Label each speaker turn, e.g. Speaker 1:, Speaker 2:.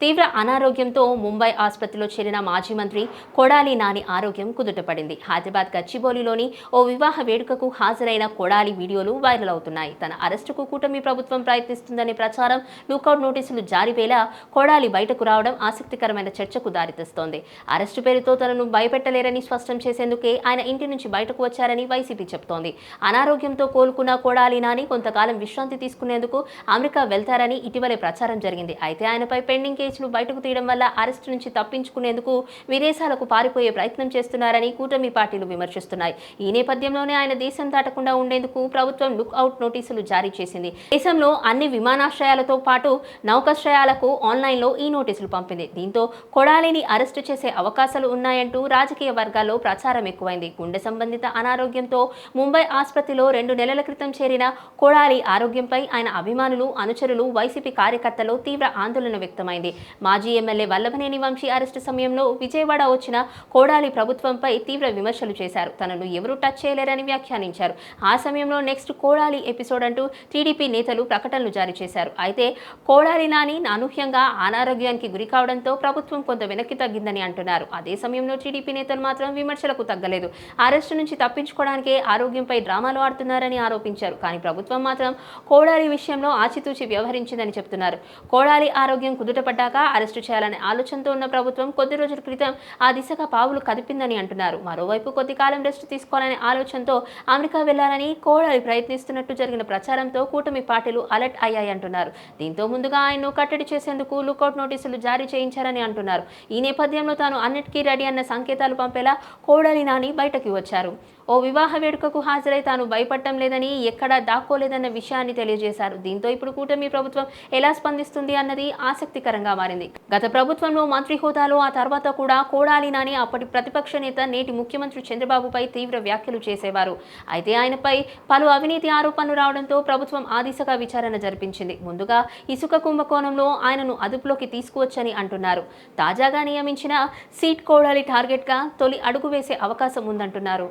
Speaker 1: తీవ్ర అనారోగ్యంతో ముంబై ఆసుపత్రిలో చేరిన మాజీ మంత్రి కొడాలి నాని ఆరోగ్యం కుదుటపడింది. హైదరాబాద్ గచ్చిబౌలిలోని ఓ వివాహ వేడుకకు హాజరైన కొడాలి వీడియోలు వైరల్ అవుతున్నాయి. తన అరెస్టుకు కూటమి ప్రభుత్వం ప్రయత్నిస్తుందనే ప్రచారం లుకౌట్ నోటీసులు జారీ కొడాలి బయటకు రావడం ఆసక్తికరమైన చర్చకు దారితీస్తోంది. అరెస్టు పేరుతో తనను భయపెట్టలేరని స్పష్టం చేసేందుకే ఆయన ఇంటి నుంచి బయటకు వచ్చారని వైసీపీ చెబుతోంది అనారోగ్యంతో కోలుకున్న కొడాలి నాని కొంతకాలం విశ్రాంతి తీసుకునేందుకు అమెరికా వెళ్తారని ఇటీవలే ప్రచారం జరిగింది. అయితే ఆయనపై పెండింగ్ కేసులు బయటకు తీయడం వల్ల అరెస్టు నుంచి తప్పించుకునేందుకు విదేశాలకు పారిపోయే ప్రయత్నం చేస్తున్నారని కూటమి పార్టీలు విమర్శిస్తున్నాయి. ఈ నేపథ్యంలోనే ఆయన దేశం దాటకుండా ఉండేందుకు ప్రభుత్వం లుక్ అవుట్ నోటీసులు జారీ చేసింది. దేశంలో అన్ని విమానాశ్రయాలతో పాటు నౌకాశ్రయాలకు ఆన్లైన్లో ఈ నోటీసులు పంపింది. దీంతో కొడాలిని అరెస్టు చేసే అవకాశాలు ఉన్నాయంటూ రాజకీయ వర్గాల్లో ప్రచారం ఎక్కువైంది. గుండె సంబంధిత అనారోగ్యంతో ముంబై ఆసుపత్రిలో రెండు నెలల క్రితం చేరిన కొడాలి ఆరోగ్యంపై ఆయన అభిమానులు అనుచరులు వైసీపీ కార్యకర్తలు తీవ్ర ఆందోళన వ్యక్తమైంది. మాజీ ఎమ్మెల్యే వల్లభనేని వంశీ అరెస్టు సమయంలో విజయవాడ వచ్చిన కోడాలి ప్రభుత్వంపై తీవ్ర విమర్శలు చేశారు. తనను ఎవరూ టచ్ చేయలేరని వ్యాఖ్యానించారు. ఆ సమయంలో నెక్స్ట్ కోడాలి ఎపిసోడ్ అంటూ టీడీపీ నేతలు ప్రకటనలు జారీ చేశారు. అయితే కోడాలి నాని అనూహ్యంగా అనారోగ్యానికి గురి కావడంతో ప్రభుత్వం కొంత వెనక్కి తగ్గిందని అంటున్నారు. అదే సమయంలో టీడీపీ నేతలు మాత్రం విమర్శలకు తగ్గలేదు. అరెస్టు నుంచి తప్పించుకోవడానికే ఆరోగ్యంపై డ్రామాలు ఆడుతున్నారని ఆరోపించారు. కానీ ప్రభుత్వం మాత్రం కోడాలి విషయంలో ఆచితూచి వ్యవహరించిందని చెప్తున్నారు కోడాలి ఆరోగ్యం కుదుటపడ్డాక అరెస్టు చేయాలనే ఆలోచనతో ఉన్న ప్రభుత్వం కొద్ది రోజుల క్రితం ఆ దిశగా పావులు కదిపిందని అంటున్నారు. మరోవైపు కొద్ది కాలం రెస్ట్ తీసుకోవాలనే ఆలోచనతో అమెరికా వెళ్ళాలని కోడలి ప్రయత్నిస్తున్నట్టు జరిగిన ప్రచారంతో కూటమి పార్టీలు అలర్ట్ అయ్యాయి అంటున్నారు. దీంతో ముందుగా ఆయన్ను కట్టడి చేసేందుకు లుకౌట్ నోటీసులు జారీ చేయించారని అంటున్నారు. ఈ నేపథ్యంలో తాను అన్నిటికీ రెడీ అన్న సంకేతాలు పంపేలా కోడలి నాని బయటకి వచ్చారు. ఓ వివాహ వేడుకకు హాజరై తాను భయపడటం లేదని ఎక్కడా దాక్కోలేదన్న విషయాన్ని తెలియజేశారు. దీంతో ఇప్పుడు కూటమి ప్రభుత్వం ఎలా స్పందిస్తుంది అన్నది ఆసక్తికరంగా మారింది. గత ప్రభుత్వంలో మంత్రి హోదాలో ఆ తర్వాత కూడా కోడాలి నాని అప్పటి ప్రతిపక్ష నేత నేటి ముఖ్యమంత్రి చంద్రబాబుపై తీవ్ర వ్యాఖ్యలు చేసేవారు. అయితే ఆయనపై పలు అవినీతి ఆరోపణలు రావడంతో ప్రభుత్వం ఆ దిశగా విచారణ జరిపించింది. ముందుగా ఇసుక కుంభకోణంలో ఆయనను అదుపులోకి తీసుకువచ్చని అంటున్నారు. తాజాగా నియమించిన సీట్ కోడాలి టార్గెట్గా తొలి అడుగు వేసే అవకాశం ఉందంటున్నారు.